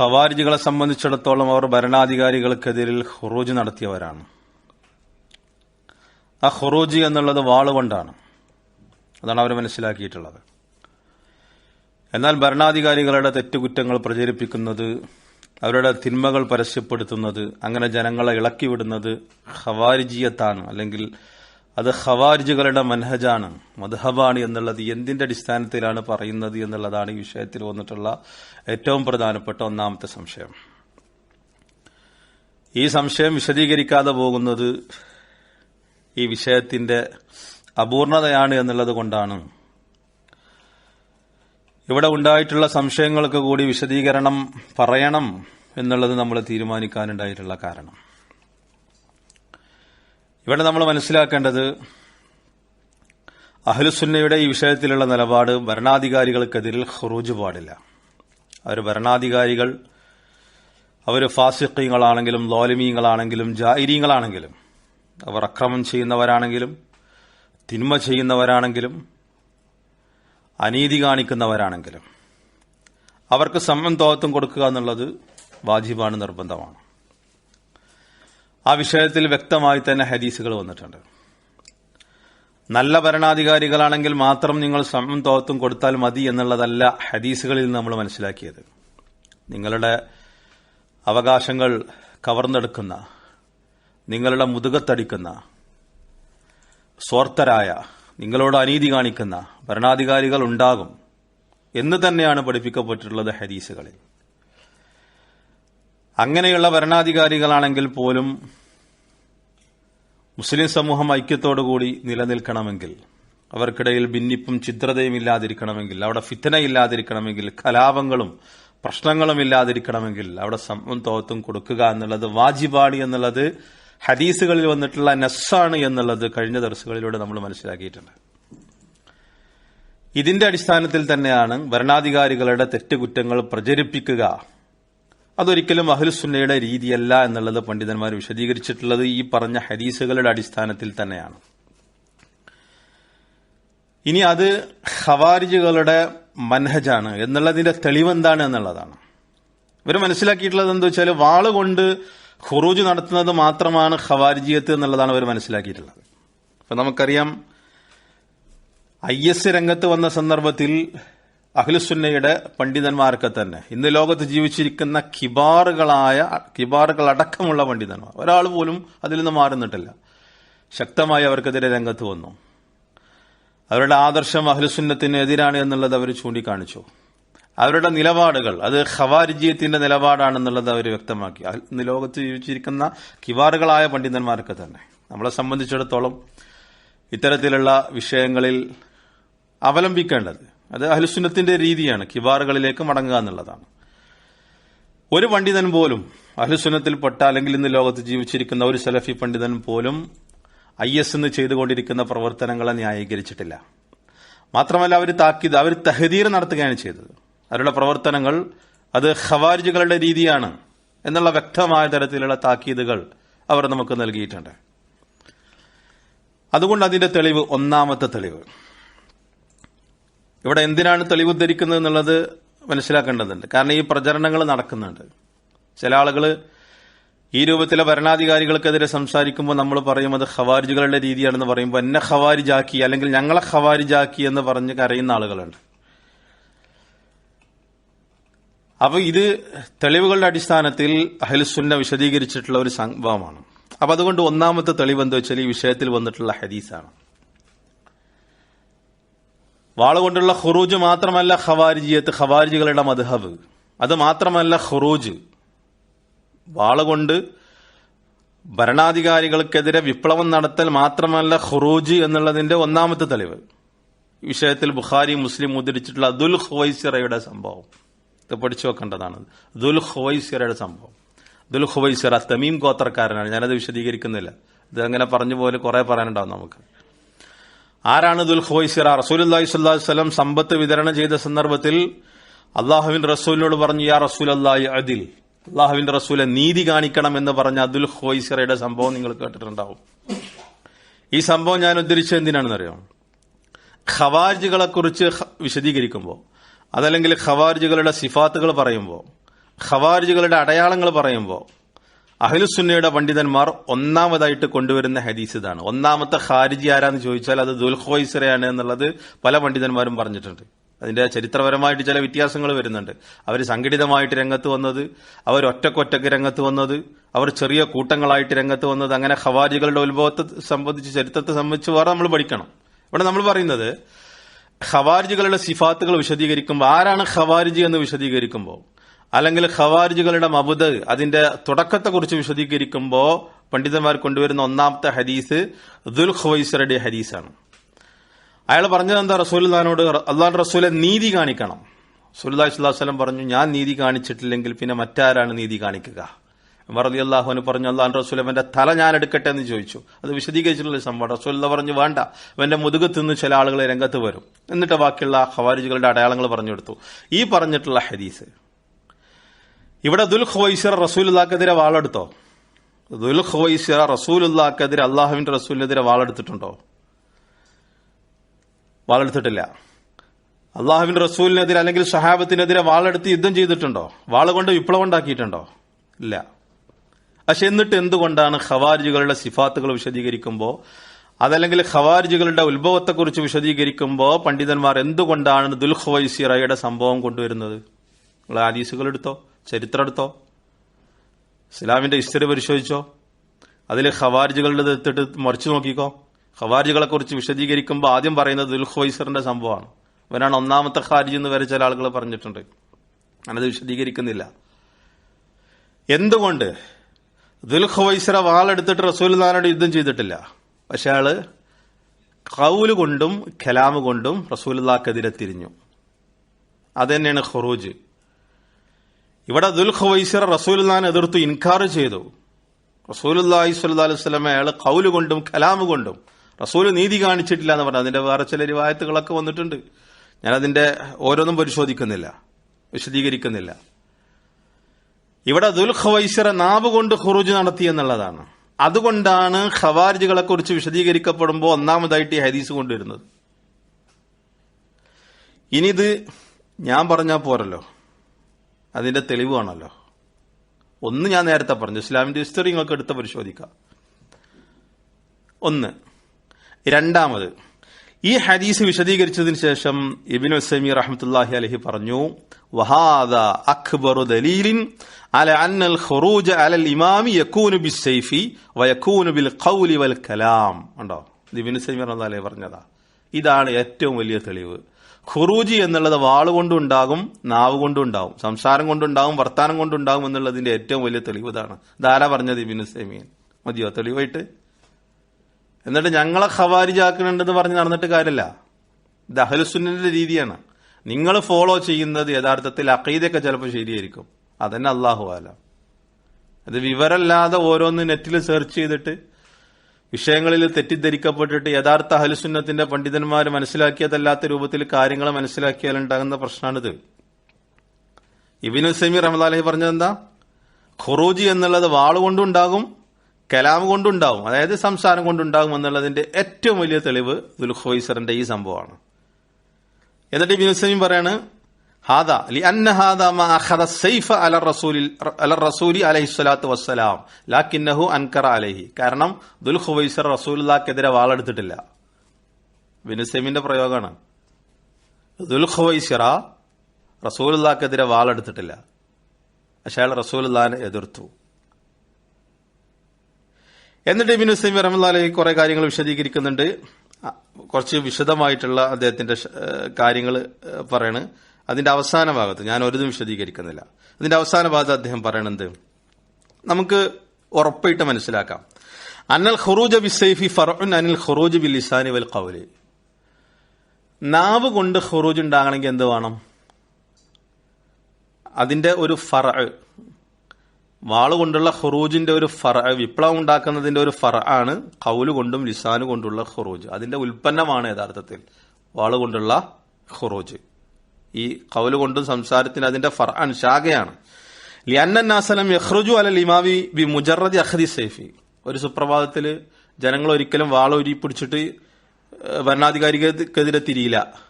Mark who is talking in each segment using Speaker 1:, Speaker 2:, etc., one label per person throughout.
Speaker 1: ഖവാരിജികളെ സംബന്ധിച്ചിടത്തോളം അവർ ഭരണാധികാരികൾക്കെതിരിൽ ഹുറൂജ് നടത്തിയവരാണ്. ആ ഹുറൂജ് എന്നുള്ളത് വാളുകൊണ്ടാണ് അതാണ് അവർ മനസ്സിലാക്കിയിട്ടുള്ളത്. എന്നാൽ ഭരണാധികാരികളുടെ തെറ്റുകുറ്റങ്ങൾ പ്രചരിപ്പിക്കുന്നത് അവരുടെ തിന്മകൾ പരസ്യപ്പെടുത്തുന്നത് അങ്ങനെ ജനങ്ങളെ ഇളക്കിവിടുന്നത് ഖവാരിജിയത്താണ്? അല്ലെങ്കിൽ അത് ഖവാരിജുകളുടെ മനഹജാണ് മധഹബാണ് എന്നുള്ളത് എന്തിന്റെ അടിസ്ഥാനത്തിലാണ് പറയുന്നത് എന്നുള്ളതാണ് ഈ വിഷയത്തിൽ വന്നിട്ടുള്ള ഏറ്റവും പ്രധാനപ്പെട്ട ഒന്നാമത്തെ സംശയം. ഈ സംശയം വിശദീകരിക്കാതെ പോകുന്നത് ഈ വിഷയത്തിന്റെ അപൂർണതയാണ് എന്നുള്ളത് കൊണ്ടാണ്. ഇവിടെ ഉണ്ടായിട്ടുള്ള സംശയങ്ങൾക്ക് കൂടി വിശദീകരണം പറയണം എന്നുള്ളത് നമ്മൾ തീരുമാനിക്കാനുണ്ടായിട്ടുള്ള കാരണം. ഇവിടെ നമ്മൾ മനസ്സിലാക്കേണ്ടത് അഹ്ലുസുന്നയുടെ ഈ വിഷയത്തിലുള്ള നിലപാട് ഭരണാധികാരികൾക്കെതിരിൽ ഖുറൂജ് പാടില്ല. അവർ ഭരണാധികാരികൾ അവർ ഫാസിഖീങ്ങളാണെങ്കിലും ലോലിമീങ്ങളാണെങ്കിലും ജായിരീങ്ങളാണെങ്കിലും അവർ അക്രമം ചെയ്യുന്നവരാണെങ്കിലും തിന്മ ചെയ്യുന്നവരാണെങ്കിലും അനീതി കാണിക്കുന്നവരാണെങ്കിലും അവർക്ക് സമ്മന്തോത്വം കൊടുക്കുക എന്നുള്ളത് വാജിബാണ് നിർബന്ധമാണ്. ആ വിഷയത്തിൽ വ്യക്തമായി തന്നെ ഹദീസുകൾ വന്നിട്ടുണ്ട്. നല്ല ഭരണാധികാരികളാണെങ്കിൽ മാത്രം നിങ്ങൾ സമ്മന്തോത്വം കൊടുത്താൽ മതി എന്നുള്ളതല്ല ഹദീസുകളിൽ നമ്മൾ മനസ്സിലാക്കിയത്. നിങ്ങളുടെ അവകാശങ്ങൾ കവർന്നെടുക്കുന്ന നിങ്ങളുടെ മുതുകത്തടിക്കുന്ന സ്വാർത്ഥരായ നിങ്ങളോട് അനീതി കാണിക്കുന്ന ഭരണാധികാരികൾ ഉണ്ടാകും എന്ന് തന്നെയാണ് പഠിപ്പിക്കപ്പെട്ടിട്ടുള്ളത് ഹദീസുകളിൽ. അങ്ങനെയുള്ള ഭരണാധികാരികളാണെങ്കിൽ പോലും മുസ്ലിം സമൂഹം ഐക്യത്തോടുകൂടി നിലനിൽക്കണമെങ്കിൽ അവർക്കിടയിൽ ഭിന്നിപ്പും ചിത്രതയും ഇല്ലാതിരിക്കണമെങ്കിൽ അവിടെ ഫിത്തന ഇല്ലാതിരിക്കണമെങ്കിൽ കലാപങ്ങളും പ്രശ്നങ്ങളും ഇല്ലാതിരിക്കണമെങ്കിൽ അവിടെ തോത്തും കൊടുക്കുക എന്നുള്ളത് വാജിബാണ് എന്നുള്ളത് ഹദീസുകളിൽ വന്നിട്ടുള്ള നസ്സാണ് എന്നുള്ളത് കഴിഞ്ഞ ദിവസങ്ങളിലൂടെ നമ്മൾ മനസ്സിലാക്കിയിട്ടുണ്ട്. ഇതിന്റെ അടിസ്ഥാനത്തിൽ തന്നെയാണ് ഭരണാധികാരികളുടെ തെറ്റുകുറ്റങ്ങൾ പ്രചരിപ്പിക്കുക അതൊരിക്കലും അഹ്ലുസുന്നയുടെ രീതിയല്ല എന്നുള്ളത് പണ്ഡിതന്മാർ വിശദീകരിച്ചിട്ടുള്ളത് ഈ പറഞ്ഞ ഹദീസുകളുടെ അടിസ്ഥാനത്തിൽ തന്നെയാണ്. ഇനി അത് ഖവാരിജുകളുടെ മൻഹജാണ് എന്നുള്ളതിന്റെ തെളിവെന്താണ് എന്നുള്ളതാണ്. ഇവർ മനസ്സിലാക്കിയിട്ടുള്ളത് എന്താ വെച്ചാൽ വാളുകൊണ്ട് ഖുറൂജ് നടത്തുന്നത് മാത്രമാണ് ഖവാരിജിയത്ത് എന്നുള്ളതാണ് അവർ മനസ്സിലാക്കിയിട്ടുള്ളത്. അപ്പൊ നമുക്കറിയാം ഐ എസ് രംഗത്ത് വന്ന സന്ദർഭത്തിൽ അഖിലുസുന്നയുടെ പണ്ഡിതന്മാർക്ക് തന്നെ. ഇന്ന് ലോകത്ത് ജീവിച്ചിരിക്കുന്ന കിബാറുകളായ കിബാറുകൾ അടക്കമുള്ള പണ്ഡിതന്മാർ. ഒരാൾ പോലും അതിൽ നിന്ന് മാറുന്നിട്ടില്ല. ശക്തമായി അവർക്കെതിരെ രംഗത്ത് വന്നു. അവരുടെ ആദർശം അഹ്ലുസുന്നത്തിന് എതിരാണ് എന്നുള്ളത് അവർ ചൂണ്ടിക്കാണിച്ചു. അവരുടെ നിലപാടുകൾ അത് ഖവാരിജിയത്തിന്റെ നിലപാടാണെന്നുള്ളത് അവർ വ്യക്തമാക്കി. ഇന്ന് ലോകത്ത് ജീവിച്ചിരിക്കുന്ന കിബാറുകളായ പണ്ഡിതന്മാർക്ക് തന്നെ. നമ്മളെ സംബന്ധിച്ചിടത്തോളം ഇത്തരത്തിലുള്ള വിഷയങ്ങളിൽ അവലംബിക്കേണ്ടത് അത് അഹ്ലുസുന്നത്തിന്റെ രീതിയാണ്. കിവാറുകളിലേക്ക് മടങ്ങുക എന്നുള്ളതാണ്. ഒരു പണ്ഡിതൻ പോലും അഹ്ലുസുന്നത്തിൽപ്പെട്ട അല്ലെങ്കിൽ ഇന്ന് ലോകത്ത് ജീവിച്ചിരിക്കുന്ന ഒരു സലഫി പണ്ഡിതൻ പോലും ഐ എസ് എന്ന് ചെയ്തുകൊണ്ടിരിക്കുന്ന പ്രവർത്തനങ്ങളെ ന്യായീകരിച്ചിട്ടില്ല. മാത്രമല്ല അവർ താക്കീത് അവർ തഹദീർ നടത്തുകയാണ് ചെയ്തത്. അവരുടെ പ്രവർത്തനങ്ങൾ അത് ഖവാരിജുകളുടെ രീതിയാണ് എന്നുള്ള വ്യക്തമായ തരത്തിലുള്ള താക്കീതുകൾ അവർ നമുക്ക് നൽകിയിട്ടുണ്ട്. അതുകൊണ്ട് അതിന്റെ തെളിവ് ഒന്നാമത്തെ തെളിവ്. ഇവിടെ എന്തിനാണ് തെളിവ് ഉദ്ധരിക്കുന്നത് എന്നുള്ളത് മനസ്സിലാക്കേണ്ടതുണ്ട്. കാരണം ഈ പ്രചരണങ്ങൾ നടക്കുന്നുണ്ട്. ചില ആളുകൾ ഈ രൂപത്തിലെ ഭരണാധികാരികൾക്കെതിരെ സംസാരിക്കുമ്പോൾ നമ്മൾ പറയും അത് ഖവാരിജുകളുടെ രീതിയാണെന്ന് പറയുമ്പോൾ എന്നെ ഖവാരിജാക്കി അല്ലെങ്കിൽ ഞങ്ങളെ ഖവാരിജാക്കി എന്ന് പറഞ്ഞ് കരയുന്ന ആളുകളുണ്ട്. അപ്പോൾ ഇത് തെളിവുകളുടെ അടിസ്ഥാനത്തിൽ അഹ്ലുസുന്ന വിശദീകരിച്ചിട്ടുള്ള ഒരു സംഭവമാണ്. അപ്പൊ അതുകൊണ്ട് ഒന്നാമത്തെ തെളിവ് എന്താ വെച്ചാൽ ഈ വിഷയത്തിൽ വന്നിട്ടുള്ള ഹദീസാണ്. വാളുകൊണ്ടുള്ള ഖുറൂജ് മാത്രമല്ല ഖവാരിജിയത്ത് ഖവാരിജികളുടെ മദ്ഹബ്. അത് മാത്രമല്ല ഖുറൂജ്. വാളുകൊണ്ട് ഭരണാധികാരികൾക്കെതിരെ വിപ്ലവം നടത്തൽ മാത്രമല്ല ഖുറൂജ് എന്നുള്ളതിന്റെ ഒന്നാമത്തെ തെളിവ്. വിഷയത്തിൽ ബുഖാരി മുസ്ലിം ഉദ്ധരിച്ചിട്ടുള്ള ദുൽ ഖുവൈസിറയുടെ സംഭവം. ഇത് പഠിച്ചു വെക്കേണ്ടതാണ്. ദുൽ ഖുവൈസിറയുടെ സംഭവം. ദുൽ ഖുവൈസിറ തമീം ഗോത്രക്കാരനാണ്. ഞാനത് വിശദീകരിക്കുന്നില്ല. ഇത് അങ്ങനെ പറഞ്ഞു പോലെ കുറെ പറയാനുണ്ടാവും നമുക്ക്. ആരാണ് ദുൽഖുവൈസിറ? റസൂലി സ്വല്ലി വല്ലം സമ്പത്ത് വിതരണം ചെയ്ത സന്ദർഭത്തിൽ അള്ളാഹുവിൻ റസൂലിനോട് പറഞ്ഞു യാ റസൂൽ അള്ളാഹി അദിൽ. അള്ളാഹുവിന്റെ റസൂലെ നീതി കാണിക്കണം എന്ന് പറഞ്ഞ അദുൽ ഖോയ്സിറയുടെ സംഭവം നിങ്ങൾ കേട്ടിട്ടുണ്ടാവും. ഈ സംഭവം ഞാൻ ഉദ്ധരിച്ചത് എന്തിനാണെന്നറിയോ? ഖവാർജുകളെ കുറിച്ച് വിശദീകരിക്കുമ്പോൾ അതല്ലെങ്കിൽ ഖവാർജുകളുടെ സിഫാത്തുകൾ പറയുമ്പോൾ ഖവാർജുകളുടെ അടയാളങ്ങൾ പറയുമ്പോൾ അഹ്ലുസുന്നയുടെ പണ്ഡിതന്മാർ ഒന്നാമതായിട്ട് കൊണ്ടുവരുന്ന ഹദീസ് ഇതാണ്. ഒന്നാമത്തെ ഖാരിജി ആരാന്ന് ചോദിച്ചാൽ അത് ദുൽഖോയിസറയാണ് എന്നുള്ളത് പല പണ്ഡിതന്മാരും പറഞ്ഞിട്ടുണ്ട്. അതിന്റെ ചരിത്രപരമായിട്ട് ചില വ്യത്യാസങ്ങൾ വരുന്നുണ്ട്. അവർ സംഘടിതമായിട്ട് രംഗത്ത് വന്നത് അവർ ഒറ്റക്കൊറ്റക്ക് രംഗത്ത് വന്നത് അവർ ചെറിയ കൂട്ടങ്ങളായിട്ട് രംഗത്ത് വന്നത് അങ്ങനെ ഖവാരികളുടെ ഉത്ഭവത്തെ സംബന്ധിച്ച് ചരിത്രത്തെ സംബന്ധിച്ച് വേറെ നമ്മൾ പഠിക്കണം. ഇവിടെ നമ്മൾ പറയുന്നത് ഖവാരിജുകളുടെ സിഫാത്തുകൾ വിശദീകരിക്കുമ്പോൾ ആരാണ് ഖവാരിജി എന്ന് വിശദീകരിക്കുമ്പോൾ അല്ലെങ്കിൽ ഖവാരിജുകളുടെ മബുദ് അതിന്റെ തുടക്കത്തെക്കുറിച്ച് വിശദീകരിക്കുമ്പോൾ പണ്ഡിതന്മാർ കൊണ്ടുവരുന്ന ഒന്നാമത്തെ ഹദീസ് ദുൽ ഖുവൈസറുടെ ഹദീസാണ്. അയാൾ പറഞ്ഞത് എന്താ റസൂൽദാനോട് അള്ളാഹ് റസൂലെ നീതി കാണിക്കണം. സുല്ലാഹി സ്വലാസ്ലം പറഞ്ഞു ഞാൻ നീതി കാണിച്ചിട്ടില്ലെങ്കിൽ പിന്നെ മറ്റാരാണ് നീതി കാണിക്കുക? മറലി അള്ളാഹുവിന് പറഞ്ഞു അള്ളാഹു റസൂൽ എന്റെ തല ഞാൻ എടുക്കട്ടെ എന്ന് ചോദിച്ചു. അത് വിശദീകരിച്ചിട്ടുള്ള സംഭവം റസൂൽ പറഞ്ഞു വേണ്ട അവന്റെ മുതുകത്ത് നിന്ന് ചില ആളുകളെ രംഗത്ത് വരും. എന്നിട്ട് ബാക്കിയുള്ള ഖവാരിജുകളുടെ അടയാളങ്ങൾ പറഞ്ഞു കൊടുത്തു. ഈ പറഞ്ഞിട്ടുള്ള ഹദീസ് ഇവിടെ ദുൽ റസൂലുല്ലാക്കെതിരെ വാളെടുത്തോ? ദുൽ റസൂലുല്ലാക്കെതിരെ അള്ളാഹുവിന്റെ റസൂലിനെതിരെ വാളെടുത്തിട്ടുണ്ടോ? വാളെടുത്തിട്ടില്ല. അള്ളാഹുവിന്റെ റസൂലിനെതിരെ അല്ലെങ്കിൽ സഹാബത്തിനെതിരെ വാളെടുത്ത് യുദ്ധം ചെയ്തിട്ടുണ്ടോ? വാള കൊണ്ട് വിപ്ലവം ഉണ്ടാക്കിയിട്ടുണ്ടോ? ഇല്ല. പക്ഷെ എന്നിട്ട് എന്തുകൊണ്ടാണ് ഖവാരിജുകളുടെ സിഫാത്തുകൾ വിശദീകരിക്കുമ്പോൾ അതല്ലെങ്കിൽ ഖവാരിജുകളുടെ ഉത്ഭവത്തെക്കുറിച്ച് വിശദീകരിക്കുമ്പോൾ പണ്ഡിതന്മാർ എന്തുകൊണ്ടാണ് ദുൽഖ്വൈസിറയുടെ സംഭവം കൊണ്ടുവരുന്നത്? നിങ്ങൾ ആദീസുകൾ എടുത്തോ ചരിത്രം എടുത്തോ ഇസ്ലാമിന്റെ ഹിസ്റ്ററി പരിശോധിച്ചോ? അതിൽ ഖവാരിജുകളുടെ എടുത്തിട്ട് മറിച്ചു നോക്കിക്കോ? ഖവാരിജുകളെ കുറിച്ച് വിശദീകരിക്കുമ്പോൾ ആദ്യം പറയുന്നത് ദുൽഖുവൈസറിന്റെ സംഭവമാണ്. ഇവനാണ് ഒന്നാമത്തെ ഖാരിജ് എന്ന് വരെ ചില ആളുകൾ പറഞ്ഞിട്ടുണ്ട്. അങ്ങനത് വിശദീകരിക്കുന്നില്ല. എന്തുകൊണ്ട് ദുൽഖുവൈസറ വാളെടുത്തിട്ട് റസൂൽദാനോട് യുദ്ധം ചെയ്തിട്ടില്ല? പക്ഷെ ആൾ കൗൽ കൊണ്ടും ഖലാമ് കൊണ്ടും റസൂലുല്ലാക്കെതിരെ തിരിഞ്ഞു. അതന്നെയാണ് ഖുറൂജ്. ഇവിടെ ദുൽഖുവൈസർ റസൂലുല്ലാൻ എതിർത്തു ഇൻകാർ ചെയ്തു. റസൂലുല്ലാഹി സ്വല്ലാ അലൈഹി അയാൾ കൗൽ കൊണ്ടും കലാമ് കൊണ്ടും റസൂൽ നീതി കാണിച്ചിട്ടില്ല എന്ന് പറഞ്ഞു. അതിന്റെ വേറെ ചില രൂപായത്തുകളൊക്കെ വന്നിട്ടുണ്ട്. ഞാൻ അതിന്റെ ഓരോന്നും പരിശോധിക്കുന്നില്ല. വിശദീകരിക്കുന്നില്ല. ഇവിടെ ദുൽഖവൈസറ നാവ് കൊണ്ട് ഖുറുജ് നടത്തി എന്നുള്ളതാണ്. അതുകൊണ്ടാണ് ഖവാരിജുകളെ കുറിച്ച് വിശദീകരിക്കപ്പെടുമ്പോൾ ഒന്നാമതായിട്ട് ഈ ഹദീസ് കൊണ്ടുവരുന്നത്. ഇനി ഇത് ഞാൻ പറഞ്ഞാൽ പോരല്ലോ. അതിന്റെ തെളിവാണല്ലോ ഒന്ന് ഞാൻ നേരത്തെ പറഞ്ഞു ഇസ്ലാമിന്റെ ഹിസ്റ്ററി നിങ്ങൾക്ക് എടുത്ത് പരിശോധിക്കാം. ഒന്ന് രണ്ടാമത് ഈ ഹദീസ് വിശദീകരിച്ചതിന് ശേഷം ഇബിൻ ഉസൈമി റഹ്മത്തുല്ലാഹി അലഹി പറഞ്ഞു വഹാദ അക്ബറു ദലീലിൻ അല അന്നൽ ഖുറൂജ അലൽ ഇമാമി യക്കൂനു സൈഫി വയക്കൂനു ബിൽ ഖൗലി വൽ കലാം. ഉണ്ടോ ഇബിൻ ഉസൈമി റഹ്മത്തുള്ളാഹി പറഞ്ഞതാ. ഇതാണ് ഏറ്റവും വലിയ തെളിവ്. ഖുറൂജി എന്നുള്ളത് വാളുകൊണ്ടുണ്ടാകും നാവ് കൊണ്ടും ഉണ്ടാവും സംസാരം കൊണ്ടുണ്ടാകും വർത്താനം കൊണ്ടുണ്ടാകും എന്നുള്ളതിന്റെ ഏറ്റവും വലിയ തെളിവ് ഇതാണ് ധാരാ പറഞ്ഞത് ഇബിനു മതിയോ? തെളിവായിട്ട്? എന്നിട്ട് ഞങ്ങളെ ഖവാരിജാക്കുന്നുണ്ടെന്ന് പറഞ്ഞ് നടന്നിട്ട് കാര്യമല്ല ഇത് അഹലുസുന്നിന്റെ രീതിയാണ്. നിങ്ങൾ ഫോളോ ചെയ്യുന്നത് യഥാർത്ഥത്തിൽ അക്കീദൊക്കെ ചിലപ്പോൾ ശരിയായിരിക്കും. അതന്നെ അള്ളാഹു ആല. അത് വിവരല്ലാതെ ഓരോന്ന് നെറ്റിൽ സെർച്ച് ചെയ്തിട്ട് വിഷയങ്ങളിൽ തെറ്റിദ്ധരിക്കപ്പെട്ടിട്ട് യഥാർത്ഥ അഹലുസുന്നത്തിന്റെ പണ്ഡിതന്മാർ മനസ്സിലാക്കിയതല്ലാത്ത രൂപത്തിൽ കാര്യങ്ങൾ മനസ്സിലാക്കിയാൽ ഉണ്ടാകുന്ന പ്രശ്നമാണിത് ഇബിനു സമീർ റഹ്മദാലഹി പറഞ്ഞതെന്താ ഖുറൂജി എന്നുള്ളത് വാളുകൊണ്ടുണ്ടാകും കലാം കൊണ്ടുണ്ടാവും അതായത് സംസാരം കൊണ്ടുണ്ടാകും എന്നുള്ളതിന്റെ ഏറ്റവും വലിയ തെളിവ് ദുൽഖോയിസറിന്റെ ഈ സംഭവമാണ്. എന്നിട്ട് ഇബിനു സമീം പറയാണ് ഹാദ ലി അന്ന ഹാദ അഖദ സൈഫ അല റസൂലി അല റസൂലി അലൈഹി സ്വലാത്തു വസ്സലാം. ലാക്കിന്നഹു അൻകറ അലൈഹി. കാരണം ദുൽഖുവൈസർ റസൂലുള്ളാഹിക്കെതിരെ വാളെടുത്തിട്ടില്ല. ഇബിനു പ്രയോഗമാണ്. ദുൽഖുവൈസിറ റസൂലുള്ളാഹിക്കെതിരെ വാളെടുത്തിട്ടില്ല. പക്ഷെ അയാൾ റസൂലുള്ളാഹിനെ എതിർത്തു. എന്നിട്ട് ഇബിനു സമീർ റഹ്മത്തുള്ളാഹി കുറെ കാര്യങ്ങൾ വിശദീകരിക്കുന്നുണ്ട്. കുറച്ച് വിശദമായിട്ടുള്ള അദ്ദേഹത്തിന്റെ കാര്യങ്ങൾ പറയണ്. അതിന്റെ അവസാന ഭാഗത്ത് ഞാൻ ഒരിതും വിശദീകരിക്കുന്നില്ല. അതിന്റെ അവസാന ഭാഗത്ത് അദ്ദേഹം പറയണത് നമുക്ക് ഉറപ്പായിട്ട് മനസ്സിലാക്കാം. അന്നൽ ഖുറൂജ ബിസൈഫി ഫറോൻ അനിൽ ഖുറൂജ് ബി ലിസാനി വൽ കൗൽ നാവ് കൊണ്ട് ഖുറൂജ് ഉണ്ടാകണമെങ്കിൽ എന്ത് വേണം? അതിന്റെ ഒരു ഫറ വാൾ കൊണ്ടുള്ള ഖുറൂജിന്റെ ഒരു ഫറ വിപ്ലവം ഉണ്ടാക്കുന്നതിന്റെ ഒരു ഫറ ആണ് കൗൽ കൊണ്ടും ലിസാന് കൊണ്ടുള്ള ഖുറൂജ്. അതിന്റെ ഉൽപ്പന്നമാണ് യഥാർത്ഥത്തിൽ വാൾ കൊണ്ടുള്ള ഖുറൂജ്. ഈ കൗൽ കൊണ്ടും സംസാരത്തിന് അതിന്റെ ഫർ അൻ ശാഖയാണ്. ലിയന്നാസലം യഹ്റുജു അലൽ ഇമാവി ബി മുജറദ് അഹദി സൈഫി. ഒരു സുപ്രഭാതത്തിൽ ജനങ്ങൾ ഒരിക്കലും വാളൊരി പിടിച്ചിട്ട് ഭരണാധികാരിക്കെതിരെ തിരിയില്ല.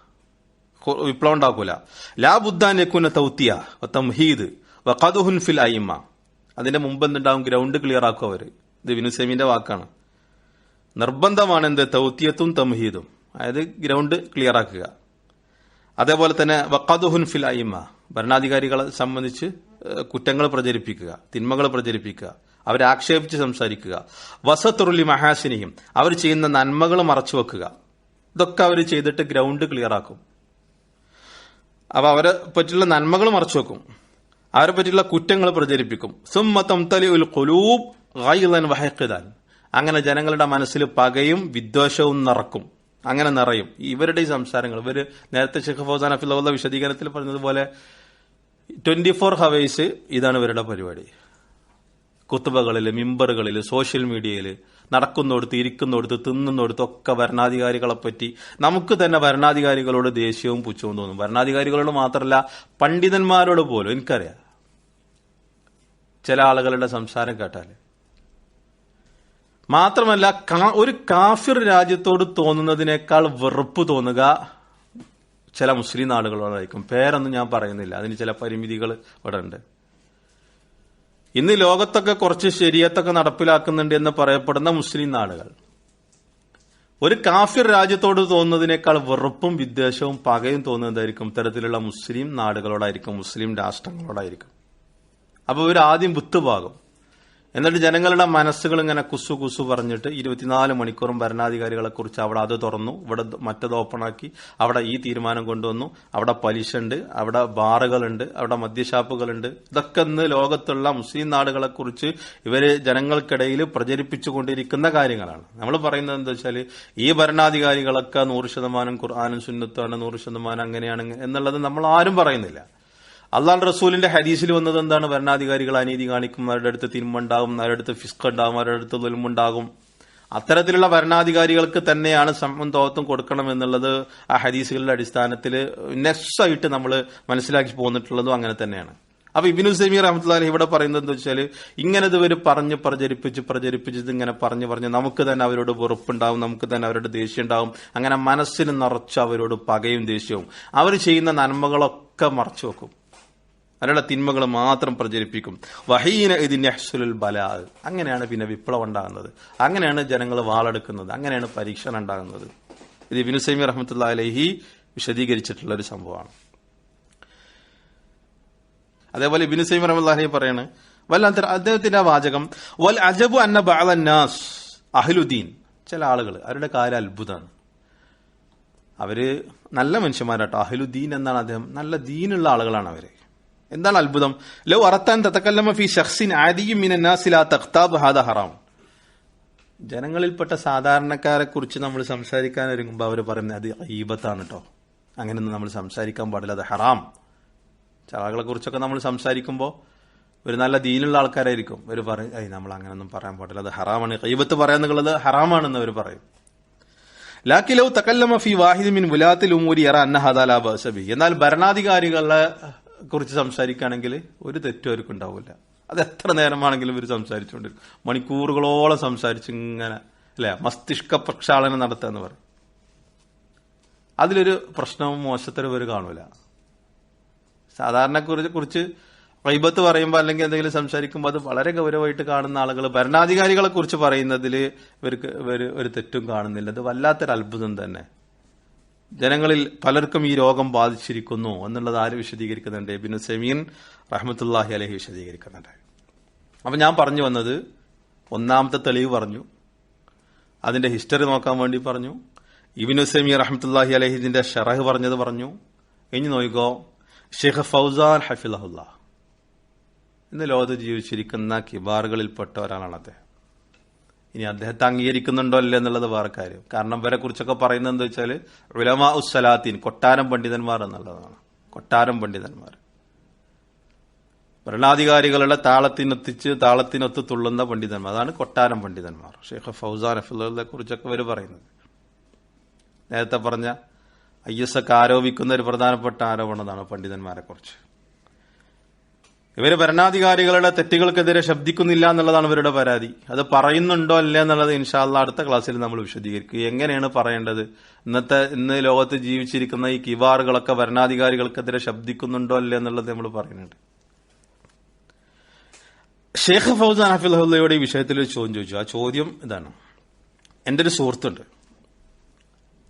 Speaker 1: വിപ്ലവം ഉണ്ടാക്കൂല. ലാ ബുദ്ധാൻ യക്കുന തൗത്തിയ തംഹീദ് വഖദുഹുൻ ഫിൽ അയിമ. അതിന്റെ മുമ്പ് എന്തുണ്ടാവും? ഗ്രൗണ്ട് ക്ലിയർ ആക്കും അവർ. ഇത് വിനുസേമിന്റെ വാക്കാണ്. നിർബന്ധമാണ് എന്ത്? തൗത്തിയത്തും തംഹീദും. അതായത് ഗ്രൗണ്ട് ക്ലിയർ ആക്കുക. അതേപോലെ തന്നെ വക്കാദുഹുൻ ഫിൽ അയിമ ഭരണാധികാരികളെ സംബന്ധിച്ച് കുറ്റങ്ങൾ പ്രചരിപ്പിക്കുക തിന്മകൾ പ്രചരിപ്പിക്കുക അവരെ ആക്ഷേപിച്ച് സംസാരിക്കുക. വസത്തുറുലി മഹാസിനിയും അവർ ചെയ്യുന്ന നന്മകൾ മറച്ചു വെക്കുക. ഇതൊക്കെ അവർ ചെയ്തിട്ട് ഗ്രൗണ്ട് ക്ലിയർ ആക്കും. അവരെ പറ്റിയുള്ള നന്മകൾ മറച്ചു വെക്കും. അവരെ പറ്റിയുള്ള കുറ്റങ്ങൾ പ്രചരിപ്പിക്കും. സുമ്മത്തം തലി ഉൽ കൊലൂബ് അങ്ങനെ ജനങ്ങളുടെ മനസ്സിൽ പകയും വിദ്വേഷവും നിറക്കും. അങ്ങനെ നിറയും. ഇവരുടെ ഈ സംസാരങ്ങൾ ഇവർ നേരത്തെ ഷെഖ് ഫൗസാൻ അഫിള്ള വിശദീകരണത്തിൽ പറഞ്ഞതുപോലെ ട്വന്റി ഫോർ ഹവേഴ്സ് ഇതാണ് ഇവരുടെ പരിപാടി. കുത്തുബകളിൽ മിമ്പറുകളിൽ സോഷ്യൽ മീഡിയയിൽ നടക്കുന്നിടത്ത് ഇരിക്കുന്നിടത്ത് തിന്നുന്നിടത്ത് ഒക്കെ ഭരണാധികാരികളെ പറ്റി നമുക്ക് തന്നെ ഭരണാധികാരികളോട് ദേഷ്യവും പുച്ഛവും തോന്നും. ഭരണാധികാരികളോട് മാത്രമല്ല പണ്ഡിതന്മാരോട് പോലും. എനിക്കറിയാം. ചില ആളുകളുടെ സംസാരം കേട്ടാൽ മാത്രമല്ല ഒരു കാഫിർ രാജ്യത്തോട് തോന്നുന്നതിനേക്കാൾ വെറുപ്പ് തോന്നുക ചില മുസ്ലിം നാടുകളോടായിരിക്കും. പേരൊന്നും ഞാൻ പറയുന്നില്ല. അതിന് ചില പരിമിതികൾ ഇവിടെ ഉണ്ട്. ഇന്ന് ലോകത്തൊക്കെ കുറച്ച് ശരിയത്തൊക്കെ നടപ്പിലാക്കുന്നുണ്ട് എന്ന് പറയപ്പെടുന്ന മുസ്ലിം നാടുകൾ. ഒരു കാഫിർ രാജ്യത്തോട് തോന്നുന്നതിനേക്കാൾ വെറുപ്പും വിദ്വേഷവും പകയും തോന്നുന്നതായിരിക്കും ഇത്തരത്തിലുള്ള മുസ്ലിം നാടുകളോടായിരിക്കും മുസ്ലിം രാഷ്ട്രങ്ങളോടായിരിക്കും. അപ്പൊ ഇവർ ആദ്യം വിത്തുപാകും എന്നിട്ട് ജനങ്ങളുടെ മനസ്സുകൾ ഇങ്ങനെ കുസു കുസു പറഞ്ഞിട്ട് ഇരുപത്തിനാല് മണിക്കൂറും ഭരണാധികാരികളെ കുറിച്ച് അവിടെ അത് തുറന്നു. ഇവിടെ മറ്റത് ഓപ്പണാക്കി അവിടെ ഈ തീരുമാനം കൊണ്ടുവന്നു. അവിടെ പലിശ ഉണ്ട്. അവിടെ ബാറുകളുണ്ട് അവിടെ മദ്യഷാപ്പുകളുണ്ട് ഇതൊക്കെ ഇന്ന് ലോകത്തുള്ള മുസ്ലിം നാടുകളെ കുറിച്ച് ഇവർ ജനങ്ങൾക്കിടയിൽ പ്രചരിപ്പിച്ചുകൊണ്ടിരിക്കുന്ന കാര്യങ്ങളാണ്. നമ്മൾ പറയുന്നത് എന്താ വെച്ചാൽ ഈ ഭരണാധികാരികളൊക്കെ നൂറ് ശതമാനം ഖുർആാനും സുന്നത്താണ് നൂറ് ശതമാനം അങ്ങനെയാണ് എന്നുള്ളത് നമ്മൾ ആരും പറയുന്നില്ല. അള്ളാഹ് റസൂലിന്റെ ഹദീസിൽ വന്നത് എന്താണ്? ഭരണാധികാരികൾ അനീതി കാണിക്കും അവരുടെ അടുത്ത് തിന്മുണ്ടാകും അവരുടെ അടുത്ത് ഫിസ്ക് ഉണ്ടാകും അവരുടെ അടുത്ത് ദുൽമുണ്ടാകും അത്തരത്തിലുള്ള ഭരണാധികാരികൾക്ക് തന്നെയാണ് സമ്മം തോത്തും കൊടുക്കണം എന്നുള്ളത് ആ ഹദീസുകളുടെ അടിസ്ഥാനത്തിൽ നെസ്സായിട്ട് നമ്മൾ മനസ്സിലാക്കി പോന്നിട്ടുള്ളതും അങ്ങനെ തന്നെയാണ്. അപ്പൊ ഇബിനു സമീർ അഹമ്മദ്ലാലി ഇവിടെ പറയുന്നത് എന്താ വെച്ചാൽ ഇങ്ങനെ ഇവർ പറഞ്ഞ് പ്രചരിപ്പിച്ച് പ്രചരിപ്പിച്ചത് ഇങ്ങനെ പറഞ്ഞ് പറഞ്ഞ് നമുക്ക് തന്നെ അവരോട് വെറുപ്പുണ്ടാവും നമുക്ക് തന്നെ അവരോട് ദേഷ്യം ഉണ്ടാവും അങ്ങനെ മനസ്സിന് നിറച്ച് അവരോട് പകയും ദേഷ്യവും. അവർ ചെയ്യുന്ന നന്മകളൊക്കെ മറച്ചു വെക്കും. അവരുടെ തിന്മകൾ മാത്രം പ്രചരിപ്പിക്കും. വഹീന ഇതിന്റെ അഹ്സുലുൽ ബലാ അങ്ങനെയാണ് പിന്നെ വിപ്ലവം ഉണ്ടാകുന്നത്. അങ്ങനെയാണ് ജനങ്ങൾ വാളെടുക്കുന്നത്. അങ്ങനെയാണ് പരീക്ഷണം ഉണ്ടാകുന്നത്. ഇത് വിനുസൈമി സൈമി റഹ്മത്തുള്ള അലഹി വിശദീകരിച്ചിട്ടുള്ള ഒരു സംഭവമാണ്. അതേപോലെ ബിനുസൈമി സൈമി റഹ്മത്തുള്ളി പറയാണ് വല്ലാത്ത അദ്ദേഹത്തിന്റെ വാചകം വൽ അജബു അന്ന ബാലന്നാസ് അഹ്ലുദ്ദീൻ ചില ആളുകൾ അവരുടെ കാര്യം അത്ഭുതമാണ്. അവർ നല്ല മനുഷ്യന്മാരാട്ടോ. അഹ്ലുദ്ദീൻ എന്നാണ് അദ്ദേഹം. നല്ല ദീനുള്ള ആളുകളാണ് അവർ. എന്താണ് അത്ഭുതം? ലോ അറത്താൻ തത്തക്കല്ലമ ഫി ഷഖ്സിൻ ആദിയും മിന നാസിലാ തഖ്താബ് ഹാദ ഹറാം. ജനങ്ങളിൽപ്പെട്ട സാധാരണക്കാരെ കുറിച്ച് നമ്മൾ സംസാരിക്കാൻ ഒരുങ്ങുമ്പോൾ അവർ പറയുന്നത് അത് ഈബത്താണ് കേട്ടോ അങ്ങനെയൊന്നും നമ്മൾ സംസാരിക്കാൻ പാടില്ല അത് ഹറാം. ചില കുറിച്ചൊക്കെ നമ്മൾ സംസാരിക്കുമ്പോൾ ഒരു നല്ല ദീനുള്ള ആൾക്കാരായിരിക്കും. അവർ പറയും ഏയ് നമ്മൾ അങ്ങനെയൊന്നും പറയാൻ പാടില്ല അത് ഹറാമാണ്. കൈബത്ത് പറയാന്നുള്ളത് ഹറാമാണെന്ന് അവർ പറയും. ലാക്കിലോ തക്കല്ലമ ഫി വാഹിദ് മിൻ വുലാത്തിൽ ഉമൂരി എറ അന്ന ഹദാല ബസബി എന്നാൽ ഭരണാധികാരികളെ കുറിച്ച് സംസാരിക്കുകയാണെങ്കിൽ ഒരു തെറ്റും അവർക്ക് ഉണ്ടാവില്ല. അത് എത്ര നേരമാണെങ്കിലും ഇവർ സംസാരിച്ചുകൊണ്ടിരിക്കും. മണിക്കൂറുകളോളം സംസാരിച്ച് ഇങ്ങനെ അല്ലെ? മസ്തിഷ്ക പ്രക്ഷാളനം നടത്തുക എന്ന് പറയും. അതിലൊരു പ്രശ്നവും മോശത്തരവും ഇവർ കാണൂല. സാധാരണ കുറിച്ച് കുറിച്ച് വൈബത്ത് പറയുമ്പോൾ അല്ലെങ്കിൽ എന്തെങ്കിലും സംസാരിക്കുമ്പോൾ അത് വളരെ ഗൗരവമായിട്ട് കാണുന്ന ആളുകൾ ഭരണാധികാരികളെ കുറിച്ച് പറയുന്നതിൽ ഇവർക്ക് ഒരു തെറ്റും കാണുന്നില്ല. അത് വല്ലാത്തൊരു അത്ഭുതം തന്നെ. ജനങ്ങളിൽ പലർക്കും ഈ രോഗം ബാധിച്ചിരിക്കുന്നു എന്നുള്ളത് ആര് വിശദീകരിക്കുന്നുണ്ട്? ബിനു സെമീൻ റഹ്മത്തുല്ലാഹി അലഹി വിശദീകരിക്കുന്നുണ്ട്. അപ്പൊ ഞാൻ പറഞ്ഞു വന്നത് ഒന്നാമത്തെ തെളിവ് പറഞ്ഞു. അതിന്റെ ഹിസ്റ്ററി നോക്കാൻ വേണ്ടി പറഞ്ഞു. ഇബിനു സെമി റഹ്മത്തുല്ലാഹി അലഹിദിന്റെ ഷറഹ് പറഞ്ഞത് പറഞ്ഞു. ഇനി നോയിക്കോ ഷെയ്ഖ് ഫൗസാൻ ഹഫിലഹുല്ല ഇന്ന് ലോകത്ത് ജീവിച്ചിരിക്കുന്ന കിബാറുകളിൽപ്പെട്ട ഒരാളാണ് അദ്ദേഹം ഇനി അദ്ദേഹത്തെ അംഗീകരിക്കുന്നുണ്ടോ അല്ലേ എന്നുള്ളത് വേറെ കാര്യം. കാരണം ഇവരെ കുറിച്ചൊക്കെ പറയുന്നത് എന്താ വെച്ചാൽ ഉലമ ഉസ്സലാത്തീൻ കൊട്ടാരം പണ്ഡിതന്മാർ എന്നുള്ളതാണ്. കൊട്ടാരം പണ്ഡിതന്മാർ. ഭരണാധികാരികളുടെ താളത്തിനൊത്തിച്ച് താളത്തിനൊത്ത് തുള്ളുന്ന പണ്ഡിതന്മാർ. അതാണ് കൊട്ടാരം പണ്ഡിതന്മാർ. ഷെയ്ഖ് ഫൗസാൻ അഫുലെ കുറിച്ചൊക്കെ ഇവർ പറയുന്നത്. നേരത്തെ പറഞ്ഞ ഐ എസ് ഒക്കെ ആരോപിക്കുന്ന ഒരു പ്രധാനപ്പെട്ട ആരോപണതാണ് പണ്ഡിതന്മാരെ കുറിച്ച് ഇവർ ഭരണാധികാരികളുടെ തെറ്റുകൾക്കെതിരെ ശബ്ദിക്കുന്നില്ല എന്നുള്ളതാണ് ഇവരുടെ പരാതി. അത് പറയുന്നുണ്ടോ അല്ല എന്നുള്ളത് ഇൻഷാല്ല അടുത്ത ക്ലാസ്സിൽ നമ്മൾ വിശദീകരിക്കും. എങ്ങനെയാണ് പറയേണ്ടത്? ഇന്നത്തെ ഇന്ന് ലോകത്ത് ജീവിച്ചിരിക്കുന്ന ഈ കിവാറുകളൊക്കെ ഭരണാധികാരികൾക്കെതിരെ ശബ്ദിക്കുന്നുണ്ടോ അല്ല എന്നുള്ളത് നമ്മൾ പറയുന്നുണ്ട്. ഷേഖ് ഫൗസാൻ ഹഫിള്ളയുടെ ഈ വിഷയത്തിൽ ഒരു ചോദ്യം ചോദിച്ചു. ആ ചോദ്യം ഇതാണ്. എന്റെ ഒരു സുഹൃത്തുണ്ട്.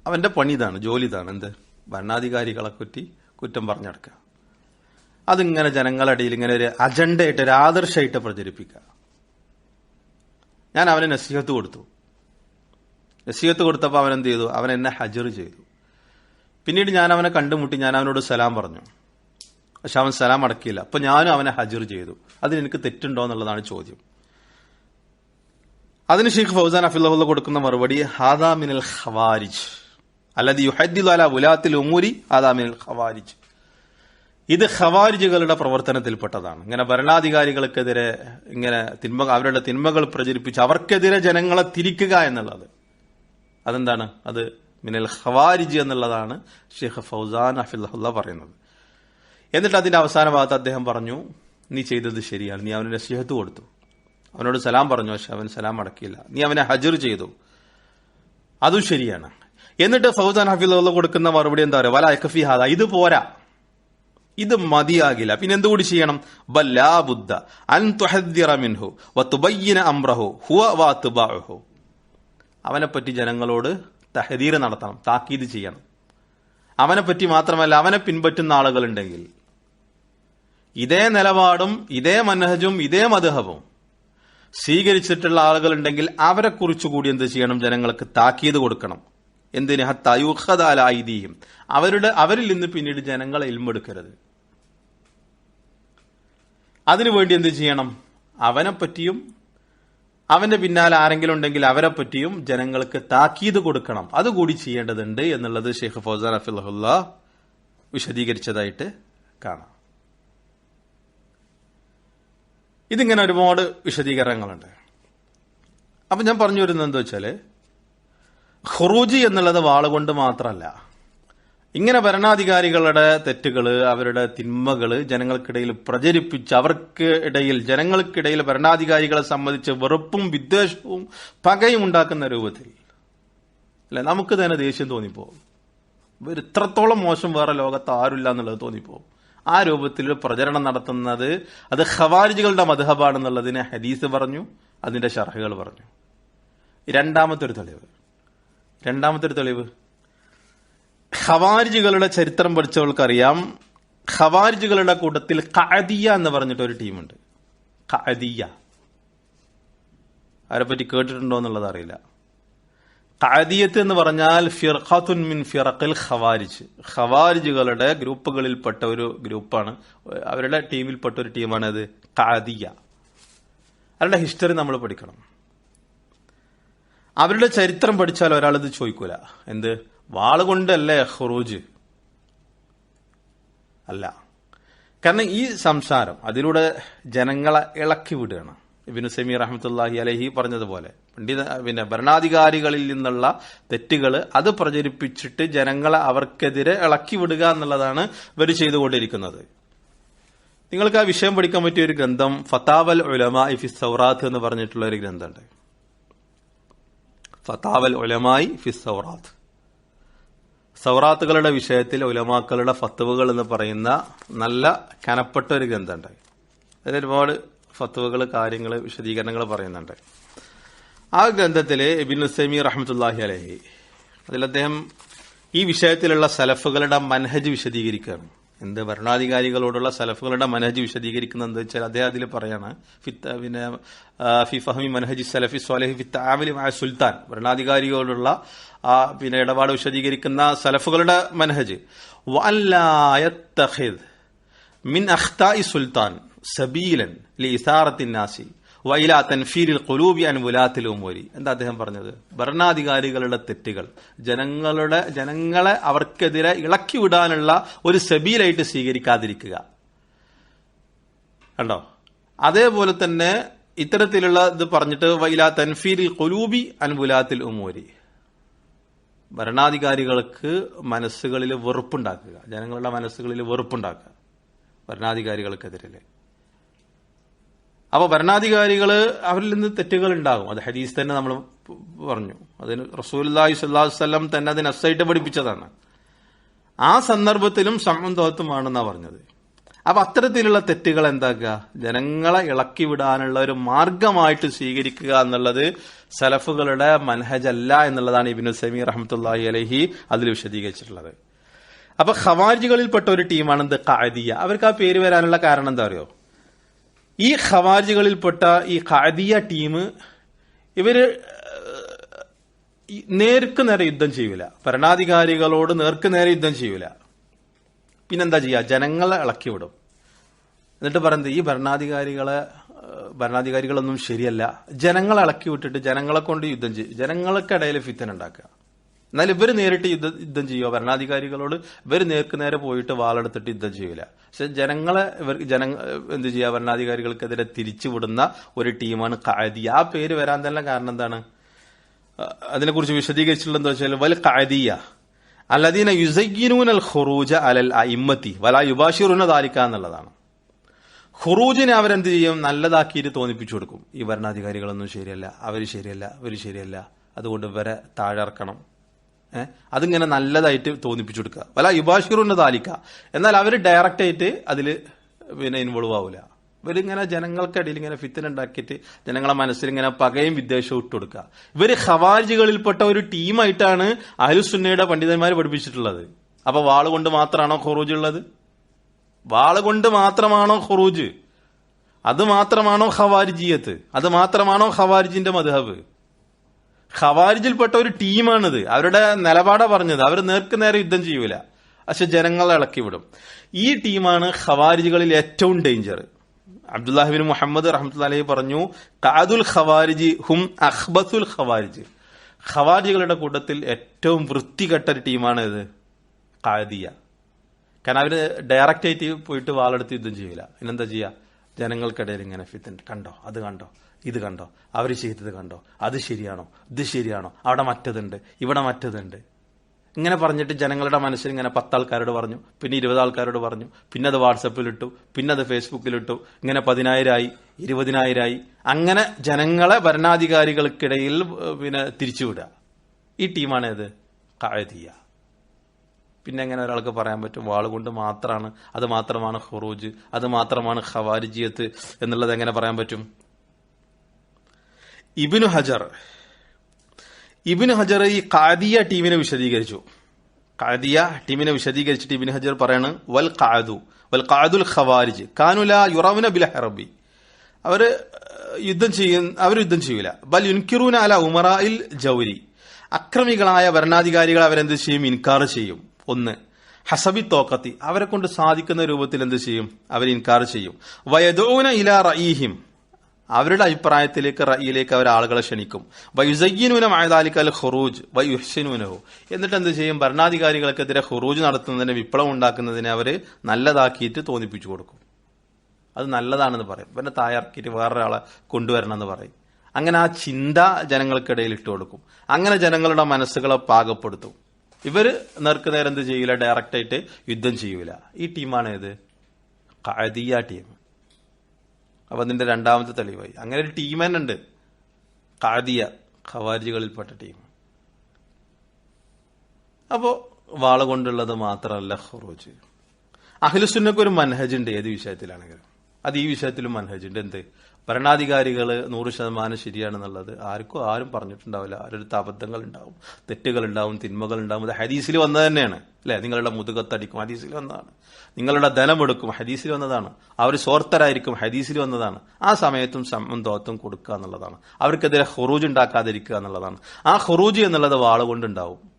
Speaker 1: അവന്റെ പണി ഇതാണ് ജോലി ഇതാണ്. എന്ത്? ഭരണാധികാരികളെ കുറ്റി കുറ്റം പറഞ്ഞെടുക്കുക അതിങ്ങനെ ജനങ്ങളുടെ ഇങ്ങനെ ഒരു അജണ്ടയായിട്ട് ഒരു ആദർശമായിട്ട് പ്രചരിപ്പിക്കുക. ഞാൻ അവന് നസീഹത്ത് കൊടുത്തു. നസീഹത്ത് കൊടുത്തപ്പോൾ അവൻ എന്ത് ചെയ്തു? അവൻ എന്നെ ഹജർ ചെയ്തു. പിന്നീട് ഞാൻ അവനെ കണ്ടുമുട്ടി ഞാൻ അവനോട് സലാം പറഞ്ഞു. പക്ഷെ അവൻ സലാം അടക്കിയില്ല. അപ്പൊ ഞാനും അവനെ ഹജർ ചെയ്തു. അതിന് എനിക്ക് തെറ്റുണ്ടോ എന്നുള്ളതാണ് ചോദ്യം. അതിന് ഷെയ്ഖ് ഫൗസാൻ അഫിള്ള കൊടുക്കുന്ന മറുപടി ഹാദാമിനൽ ഖവാരിജ്. അല്ലാതെ യുഹദ്ദിൽ അല ഉലാത്തിൽ ഉമൂരി ഹാദാമിനൽ ഖവാരിജ്. ഇത് ഖവാരിജുകളുടെ പ്രവർത്തനത്തിൽപ്പെട്ടതാണ്. ഇങ്ങനെ ഭരണാധികാരികൾക്കെതിരെ ഇങ്ങനെ തിന്മ അവരുടെ തിന്മകൾ പ്രചരിപ്പിച്ച് അവർക്കെതിരെ ജനങ്ങളെ തിരിക്കുക എന്നുള്ളത്. അതെന്താണ്? അത് മിനൽ ഖവാരിജ് എന്നുള്ളതാണ് ഷെയ്ഖ് ഫൗസാൻ അഫിള്ള പറയുന്നത്. എന്നിട്ട് അതിന്റെ അവസാന ഭാഗത്ത് അദ്ദേഹം പറഞ്ഞു നീ ചെയ്തത് ശരിയാണ്. നീ അവനെ നസീഹത്ത് കൊടുത്തു. അവനോട് സലാം പറഞ്ഞു പക്ഷെ അവൻ സലാം അടക്കിയില്ല. നീ അവനെ ഹജർ ചെയ്തു. അതും ശരിയാണ്. എന്നിട്ട് ഫൗസാൻ ഹഫീദ് കൊടുക്കുന്ന മറുപടി എന്താ പറയുക? വല ഹാദ. ഇത് പോരാ. ഇത് മതിയാകില്ല. പിന്നെ എന്തുകൂടി ചെയ്യണം ബല്ലാബുദ്ധ അൻ വതുബയ്യിന അംറഹു ഹുവ വാത്തുബാഹു അവനെ പറ്റി ജനങ്ങളോട് തഹദീർ നടത്തണം താക്കീത് ചെയ്യണം. അവനെപ്പറ്റി പറ്റി മാത്രമല്ല അവനെ പിൻപറ്റുന്ന ആളുകളുണ്ടെങ്കിൽ. ഇതേ നിലപാടും ഇതേ മനഹജും ഇതേ മധുഹവും സ്വീകരിച്ചിട്ടുള്ള ആളുകളുണ്ടെങ്കിൽ അവരെ കുറിച്ചുകൂടി എന്ത് ചെയ്യണം? ജനങ്ങൾക്ക് താക്കീത് കൊടുക്കണം. എന്തിന്? ഹത്തയുഹദാലായിദീയും അവരുടെ അവരിൽ നിന്ന് പിന്നീട് ജനങ്ങളെ ഇൽമെടുക്കരുത്. അതിനുവേണ്ടി എന്ത് ചെയ്യണം? അവനെ പറ്റിയും അവന്റെ പിന്നാലെ ആരെങ്കിലും ഉണ്ടെങ്കിൽ അവരെ പറ്റിയും ജനങ്ങൾക്ക് താക്കീത് കൊടുക്കണം. അതുകൂടി ചെയ്യേണ്ടതുണ്ട് എന്നുള്ളത് ഷെയ്ഖ് ഫൗസാൻ അഫിള്ള വിശദീകരിച്ചതായിട്ട് കാണാം. ഇതിങ്ങനെ ഒരുപാട് വിശദീകരണങ്ങളുണ്ട്. അപ്പൊ ഞാൻ പറഞ്ഞു വരുന്നത് എന്താ വെച്ചാൽ ഖുറൂജി എന്നുള്ളത് വാളുകൊണ്ട് മാത്രമല്ല ഇങ്ങനെ ഭരണാധികാരികളുടെ തെറ്റുകൾ അവരുടെ തിന്മകൾ ജനങ്ങൾക്കിടയിൽ പ്രചരിപ്പിച്ച് അവർക്ക് ഇടയിൽ ജനങ്ങൾക്കിടയിൽ ഭരണാധികാരികളെ സംബന്ധിച്ച് വെറുപ്പും വിദ്വേഷവും പകയും ഉണ്ടാക്കുന്ന രൂപത്തിൽ. അല്ലെ നമുക്ക് തന്നെ ദേഷ്യം തോന്നിപ്പോവും. ഇവർ ഇത്രത്തോളം മോശം വേറെ ലോകത്ത് ആരുമില്ല എന്നുള്ളത് തോന്നിപ്പോവും. ആ രൂപത്തിൽ പ്രചരണം നടത്തുന്നത് അത് ഖവാരിജുകളുടെ മധുഹബാണെന്നുള്ളതിന് ഹദീസ് പറഞ്ഞു അതിന്റെ ഷർഹകൾ പറഞ്ഞു. രണ്ടാമത്തെ ഒരു തെളിവ്. രണ്ടാമത്തെ ഒരു തെളിവ്. ഖവാരിജുകളുടെ ചരിത്രം പഠിച്ചവർക്കറിയാം. ഖവാരിജുകളുടെ കൂട്ടത്തിൽ ഖഅദിയ എന്ന് പറഞ്ഞിട്ട് ഒരു ടീമുണ്ട്. ഖഅദിയ. അവരെപ്പറ്റി കേട്ടിട്ടുണ്ടോ എന്നുള്ളത് അറിയില്ല. ഖഅദിയത്ത് എന്ന് പറഞ്ഞാൽ ഫിർഖത്തുൻ മിൻ ഫിറഖിൽ ഖവാരിജ്. ഖവാരിജുകളുടെ ഗ്രൂപ്പുകളിൽപ്പെട്ട ഒരു ഗ്രൂപ്പാണ്. അവരുടെ ടീമിൽപ്പെട്ട ഒരു ടീമാണ് അത് ഖഅദിയ. അവരുടെ ഹിസ്റ്ററി നമ്മൾ പഠിക്കണം. അവരുടെ ചരിത്രം പഠിച്ചാൽ ഒരാളിത് ചോദിക്കൂല. എന്ത്? വാളുകൊണ്ടല്ലേ ഹുറൂജ് അല്ല. കാരണം ഈ സംസാരം അതിലൂടെ ജനങ്ങളെ ഇളക്കി വിടുകയാണ്. ഇബിനു സമീർ അഹമ്മത്തുല്ലാഹി അലഹി പറഞ്ഞതുപോലെ. പണ്ഡിത പിന്നെ ഭരണാധികാരികളിൽ നിന്നുള്ള തെറ്റുകൾ അത് പ്രചരിപ്പിച്ചിട്ട് ജനങ്ങളെ അവർക്കെതിരെ ഇളക്കി വിടുക എന്നുള്ളതാണ് ഇവർ ചെയ്തുകൊണ്ടിരിക്കുന്നത്. നിങ്ങൾക്ക് ആ വിഷയം പഠിക്കാൻ പറ്റിയ ഒരു ഗ്രന്ഥം ഫത്താവൽ ഉലമ ഇഫി സൗറാത്ത് എന്ന് പറഞ്ഞിട്ടുള്ള ഒരു ഗ്രന്ഥമുണ്ട്. ഫത്താവൽ ഉലമായി ഫി സൗറാത്ത്. സൗറാത്തുകളുടെ വിഷയത്തിൽ ഉലമാക്കളുടെ ഫത്തുവകൾ എന്ന് പറയുന്ന നല്ല കനപ്പെട്ട ഒരു ഗ്രന്ഥമുണ്ട്. അതിൽ ഒരുപാട് ഫത്തുവകൾ കാര്യങ്ങൾ വിശദീകരണങ്ങൾ പറയുന്നുണ്ട്. ആ ഗ്രന്ഥത്തിൽ ഇബിൻ ഉസൈമി റഹമത്തല്ലാഹി അലഹി അതിൽ അദ്ദേഹം ഈ വിഷയത്തിലുള്ള സലഫുകളുടെ മനഹജ് വിശദീകരിക്കുകയാണ്. എന്ത് ഭരണാധികാരികളോടുള്ള സലഫുകളുടെ മനഹജ് വിശദീകരിക്കുന്നത് എന്താ വെച്ചാൽ അദ്ദേഹം അതിൽ പറയാണ് ഫിത്ത് പിന്നെ ഫി ഫഹമി മനഹജി സലഫി സ്വാലഹി ഫിത്ത് ആമിലിമായ സുൽത്താൻ. ഭരണാധികാരികളോടുള്ള ആ പിന്നെ ഇടപാട് വിശദീകരിക്കുന്ന സലഫുകളുടെ മനഹജ്. മിൻ അഖ്തായി സുൽത്താൻ സബീലൻ ലി ഇസാറത്തിൻ നാസി. വൈല തൻഫീരിൽ കൊലൂബി അനുലാത്തിൽ ഉമോരി എന്താ അദ്ദേഹം പറഞ്ഞത്? ഭരണാധികാരികളുടെ തെറ്റുകൾ. ജനങ്ങളുടെ ജനങ്ങളെ അവർക്കെതിരെ ഇളക്കി വിടാനുള്ള ഒരു സെബീലായിട്ട് സ്വീകരിക്കാതിരിക്കുക. കണ്ടോ? അതേപോലെ തന്നെ ഇത്തരത്തിലുള്ള ഇത് പറഞ്ഞിട്ട് വൈല തൻഫീരിൽ കൊലൂബി അനുലാത്തിൽ ഉമോരി ഭരണാധികാരികൾക്ക് മനസ്സുകളിൽ വെറുപ്പുണ്ടാക്കുക. ജനങ്ങളുടെ മനസ്സുകളിൽ വെറുപ്പുണ്ടാക്കുക. ഭരണാധികാരികൾക്കെതിരെ അപ്പൊ ഭരണാധികാരികൾ അവരിൽ നിന്ന് തെറ്റുകൾ ഉണ്ടാകും. അത് ഹദീസ് തന്നെ നമ്മൾ പറഞ്ഞു. അതിന് റസൂലി സ്വല്ലാസ്ലം തന്നെ അതിന് അസൈറ്റ് പഠിപ്പിച്ചതാണ്. ആ സന്ദർഭത്തിലും സമന്തോത്വമാണെന്നാ പറഞ്ഞത്. അപ്പൊ അത്തരത്തിലുള്ള തെറ്റുകൾ എന്താക്കുക? ജനങ്ങളെ ഇളക്കി വിടാനുള്ള ഒരു മാർഗമായിട്ട് സ്വീകരിക്കുക എന്നുള്ളത് സലഫുകളുടെ മനഹജല്ല എന്നുള്ളതാണ് ഇബിനു സമീർ റഹമത്തുല്ലാഹി അലഹി അതിൽ വിശദീകരിച്ചിട്ടുള്ളത്. അപ്പൊ ഖവാരിജുകളിൽപ്പെട്ട ഒരു ടീമാണ് എന്ത് കാദിയ അവർക്ക് ആ പേര് വരാനുള്ള കാരണം എന്താ അറിയോ? ഈ ഖവാരിജുകളിൽപ്പെട്ട ഈ ഖാദിയ ടീം ഇവർ നേർക്ക് നേരെ യുദ്ധം ചെയ്യൂല. ഭരണാധികാരികളോട് നേർക്ക് നേരെ യുദ്ധം ചെയ്യൂല. പിന്നെന്താ ചെയ്യുക ജനങ്ങളെ ഇളക്കി വിടും. എന്നിട്ട് പറയുന്നത് ഈ ഭരണാധികാരികളെ ഭരണാധികാരികളൊന്നും ശരിയല്ല. ജനങ്ങളെ ഇളക്കി വിട്ടിട്ട് ജനങ്ങളെ കൊണ്ട് യുദ്ധം ചെയ്യും ജനങ്ങൾക്കിടയിൽ ഫിത്തൻ ഉണ്ടാക്കുക. എന്നാൽ ഇവർ നേരിട്ട് യുദ്ധ യുദ്ധം ചെയ്യുക ഭരണാധികാരികളോട് ഇവർ നേർക്ക് നേരെ പോയിട്ട് വാളെടുത്തിട്ട് യുദ്ധം ചെയ്യില്ല പക്ഷെ ജനങ്ങളെ ഇവർ ജനങ്ങൾ എന്ത് ചെയ്യുക? ഭരണാധികാരികൾക്കെതിരെ തിരിച്ചുവിടുന്ന ഒരു ടീമാണ് കായതി ആ പേര് വരാൻ തന്നെ കാരണം എന്താണ്? അതിനെക്കുറിച്ച് വിശദീകരിച്ചിട്ടുള്ളത് എന്താ വെച്ചാൽ വൽ ഖാദിയ അല്ലദീന യുസൈനൂൻ അൽ ഖുറൂജ അലൽ ഇമ്മത്തി വല യുബാഷിറുന താലിക്ക എന്നുള്ളതാണ്. ഖുറൂജിനെ അവരെന്ത് ചെയ്യും? നല്ലതാക്കിയിട്ട് തോന്നിപ്പിച്ചു കൊടുക്കും. ഈ ഭരണാധികാരികളൊന്നും ശരിയല്ല അവർ ശരിയല്ല അവർ ശരിയല്ല. അതുകൊണ്ട് ഇവരെ താഴെറക്കണം അതിങ്ങനെ നല്ലതായിട്ട് തോന്നിപ്പിച്ചു കൊടുക്കുക. വല യുബാഷിറുന്ന താലിക്ക എന്നാൽ അവർ ഡയറക്റ്റ് ആയിട്ട് അതിൽ പിന്നെ ഇൻവോൾവ് ആവില്ല ഇവരിങ്ങനെ ജനങ്ങൾക്കിടയിൽ ഇങ്ങനെ ഫിത്തിന് ഉണ്ടാക്കിയിട്ട് ജനങ്ങളെ മനസ്സിൽ ഇങ്ങനെ പകയും വിദ്വേഷവും ഇട്ട് കൊടുക്കുക. ഇവർ ഖവാരിജികളിൽപ്പെട്ട ഒരു ടീമായിട്ടാണ് അഹലുസുന്നയുടെ പണ്ഡിതന്മാർ പഠിപ്പിച്ചിട്ടുള്ളത്. അപ്പൊ വാൾ കൊണ്ട് മാത്രമാണോ ഖുറൂജ് ഉള്ളത്? വാൾ കൊണ്ട് മാത്രമാണോ ഖുറൂജ്? അത് മാത്രമാണോ ഖവാരിജിയത്ത്? അത് മാത്രമാണോ ഖവാരിജിന്റെ മധുഹബ് ഖവാരിജിൽപ്പെട്ട ഒരു ടീമാണിത്. അവരുടെ നിലപാടാ പറഞ്ഞത്. അവർ നേർക്ക് നേരെ യുദ്ധം ചെയ്യൂല. പക്ഷെ ജനങ്ങളെ ഇളക്കി വിടും. ഈ ടീമാണ് ഖവാരിജികളിൽ ഏറ്റവും ഡേഞ്ചർ അബ്ദുല്ലാഹിബിൻ മുഹമ്മദ് റഹ്മത്തുല്ലാഹി പറഞ്ഞു കാദുൽ ഖവാരിജി ഹും അഹ്ബസുൽ ഖവാരിജ്. ഖവാരിജികളുടെ കൂട്ടത്തിൽ ഏറ്റവും വൃത്തികെട്ട ഒരു ടീമാണ് ഇത് കാദിയ കാരണം അവർ ഡയറക്റ്റ് ആയിട്ട് പോയിട്ട് വാളെടുത്ത് യുദ്ധം ചെയ്യില്ല പിന്നെന്താ ചെയ്യുക ജനങ്ങൾക്കിടയിൽ ഇങ്ങനെ ഫിത്തൻ കണ്ടോ? അത് കണ്ടോ? ഇത് കണ്ടോ? അവർ ചെയ്തത് കണ്ടോ? അത് ശരിയാണോ? ഇത് ശരിയാണോ? അവിടെ മറ്റതുണ്ട് ഇവിടെ മറ്റതുണ്ട്. ഇങ്ങനെ പറഞ്ഞിട്ട് ജനങ്ങളുടെ മനസ്സിൽ ഇങ്ങനെ പത്താൾക്കാരോട് പറഞ്ഞു പിന്നെ ഇരുപത് ആൾക്കാരോട് പറഞ്ഞു പിന്നെ അത് വാട്സപ്പിലിട്ടു പിന്നെ അത് ഫേസ്ബുക്കിലിട്ടു ഇങ്ങനെ പതിനായിരമായി ഇരുപതിനായിരമായി അങ്ങനെ ജനങ്ങളെ ഭരണാധികാരികൾക്കിടയിൽ പിന്നെ തിരിച്ചുവിടുക. ഈ ടീമാണ് ഏത് കായതീയ പിന്നെ എങ്ങനെ ഒരാൾക്ക് പറയാൻ പറ്റും? വാളുകൊണ്ട് മാത്രമാണ് അത് മാത്രമാണ് ഖുറൂജ് അത് മാത്രമാണ് ഖവാരിജിയത്ത് എന്നുള്ളത് എങ്ങനെ പറയാൻ പറ്റും? ഇബിനു ഹജർ. ഇബിനു ഹജർ ഈ കാദിയ ടീമിനെ വിശദീകരിച്ചു. കാദിയ ടീമിനെ വിശദീകരിച്ചിട്ട് ഇബിൻ ഹജർ പറയാണ് വൽ കാദു വൽ കാദുൽ ഖവാരിജ് കാനുല യുറവുന ബിൽ ഹറബി. അവർ യുദ്ധം ചെയ്യും അവർ യുദ്ധം ചെയ്യൂല. ബൽ യുൻകിറൂന അല ഉമറായിൽ ജൗരി. അക്രമികളായ ഭരണാധികാരികൾ അവരെന്ത് ചെയ്യും? ഇൻകാർ ചെയ്യും. ഒന്ന് ഹസബി തോക്കത്തി. അവരെ കൊണ്ട് സാധിക്കുന്ന രൂപത്തിൽ എന്ത് ചെയ്യും? അവർ ഇൻകാർ ചെയ്യും. വയദൂന ഇല റഈഹിം. അവരുടെ അഭിപ്രായത്തിലേക്ക് റയിലേക്ക് അവർ ആളുകളെ ക്ഷണിക്കും. വൈസയ്യനൂനം ആയതാലിക്കൽ ഹുറൂജ് വയുഹ്സനൂനഹു. എന്നിട്ട് എന്ത് ചെയ്യും? ഭരണാധികാരികൾക്കെതിരെ ഹുറൂജ് നടത്തുന്നതിന് വിപ്ലവം ഉണ്ടാക്കുന്നതിനെ അവർ നല്ലതാക്കിയിട്ട് തോന്നിപ്പിച്ചു കൊടുക്കും. അത് നല്ലതാണെന്ന് പറയും. പിന്നെ തായർക്കിയിട്ട് വേറൊരാളെ കൊണ്ടുവരണമെന്ന് പറയും. അങ്ങനെ ആ ചിന്ത ജനങ്ങൾക്കിടയിൽ ഇട്ട് കൊടുക്കും. അങ്ങനെ ജനങ്ങളുടെ മനസ്സുകളെ പാകപ്പെടുത്തും. ഇവർ നേർക്ക് നേരെ എന്ത് ചെയ്യൂല? ഡയറക്റ്റായിട്ട് യുദ്ധം ചെയ്യൂല. ഈ ടീമാണ് ഏത് ഖാദിയ ടീം. അപ്പൊ അതിന്റെ രണ്ടാമത്തെ തെളിവായി. അങ്ങനെ ഒരു ടീം തന്നെ ഉണ്ട്. ഖാദിയ ഖവാരികളിൽപ്പെട്ട ടീം അപ്പോ വാള കൊണ്ടുള്ളത് മാത്രമല്ല ഖുറൂജ് അഖിലുസുന്നക്ക് ഒരു മനഹജ് ഉണ്ട്. ഏത് വിഷയത്തിലാണെങ്കിലും. അത് ഈ വിഷയത്തിലും മനഹജ് ഉണ്ട്. എന്ത്? ഭരണാധികാരികൾ നൂറ് ശതമാനം ശരിയാണെന്നുള്ളത് ആർക്കും ആരും പറഞ്ഞിട്ടുണ്ടാവില്ല. ആരടുത്ത് അബദ്ധങ്ങൾ ഉണ്ടാവും തെറ്റുകൾ ഉണ്ടാവും തിന്മകൾ ഉണ്ടാവും അത് ഹദീസിൽ വന്നത് തന്നെയാണ്. അല്ലെ? നിങ്ങളുടെ മുതുകത്തടിക്കും. ഹദീസിൽ വന്നതാണ്. നിങ്ങളുടെ ധനമെടുക്കും. ഹദീസിൽ വന്നതാണ്. അവർ സ്വാർത്ഥരായിരിക്കും. ഹദീസിൽ വന്നതാണ്. ആ സമയത്തും സമ്മം തോത്തും കൊടുക്കുക എന്നുള്ളതാണ്. അവർക്കെതിരെ ഹുറൂജ് ഉണ്ടാക്കാതിരിക്കുക എന്നുള്ളതാണ്. ആ ഹുറൂജ് എന്നുള്ളത് വാളുകൊണ്ടുണ്ടാവും.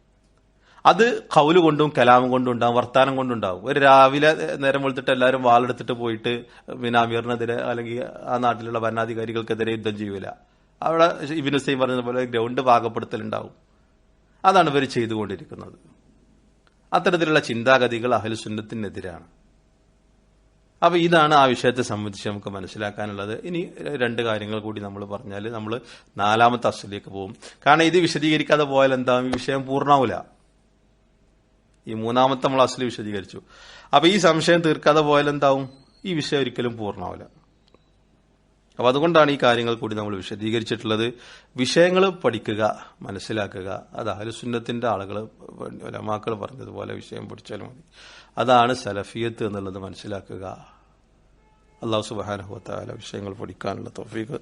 Speaker 1: അത് കൗൽ കൊണ്ടും കലാമം കൊണ്ടും ഉണ്ടാവും വർത്താനം കൊണ്ടും ഉണ്ടാവും. ഒരു രാവിലെ നേരം വെളുത്തിട്ട് എല്ലാവരും വാളെടുത്തിട്ട് പോയിട്ട് പിന്നെ അമീറിനെതിരെ അല്ലെങ്കിൽ ആ നാട്ടിലുള്ള ഭരണാധികാരികൾക്കെതിരെ യുദ്ധം ചെയ്യൂല. അവിടെ ഇബിൻ ഹുസൈൻ പറഞ്ഞതുപോലെ ഗ്രൗണ്ട് പാകപ്പെടുത്തലുണ്ടാവും. അതാണ് ഇവർ ചെയ്തുകൊണ്ടിരിക്കുന്നത്. അത്തരത്തിലുള്ള ചിന്താഗതികൾ അഹലുസുന്നത്തിനെതിരാണ് അപ്പൊ ഇതാണ് ആ വിഷയത്തെ സംബന്ധിച്ച് നമുക്ക് മനസ്സിലാക്കാനുള്ളത്. ഇനി രണ്ട് കാര്യങ്ങൾ കൂടി നമ്മൾ പറഞ്ഞാൽ നമ്മൾ നാലാമത്തെ അസലിലേക്ക് പോകും കാരണം ഇത് വിശദീകരിക്കാതെ പോയാൽ എന്താ? ഈ വിഷയം പൂർണാവില്ല ഈ മൂന്നാമത്തെ നമ്മൾ അസ്ലി വിശദീകരിച്ചു. അപ്പൊ ഈ സംശയം തീർക്കാതെ പോയാൽ എന്താവും? ഈ വിഷയം ഒരിക്കലും പൂർണമാവില്ല അപ്പൊ അതുകൊണ്ടാണ് ഈ കാര്യങ്ങൾ കൂടി നമ്മൾ വിശദീകരിച്ചിട്ടുള്ളത്. വിഷയങ്ങൾ പഠിക്കുക മനസ്സിലാക്കുക. അത് അഹലുസുന്നത്തിന്റെ ആളുകൾ ഒലമാക്കൾ പറഞ്ഞതുപോലെ വിഷയം പഠിച്ചാൽ മതി. അതാണ് സലഫിയത്ത് എന്നുള്ളത് മനസ്സിലാക്കുക. അള്ളാഹു സുബാനഹുത്താല വിഷയങ്ങൾ പഠിക്കാനുള്ള തോഫീക്ക്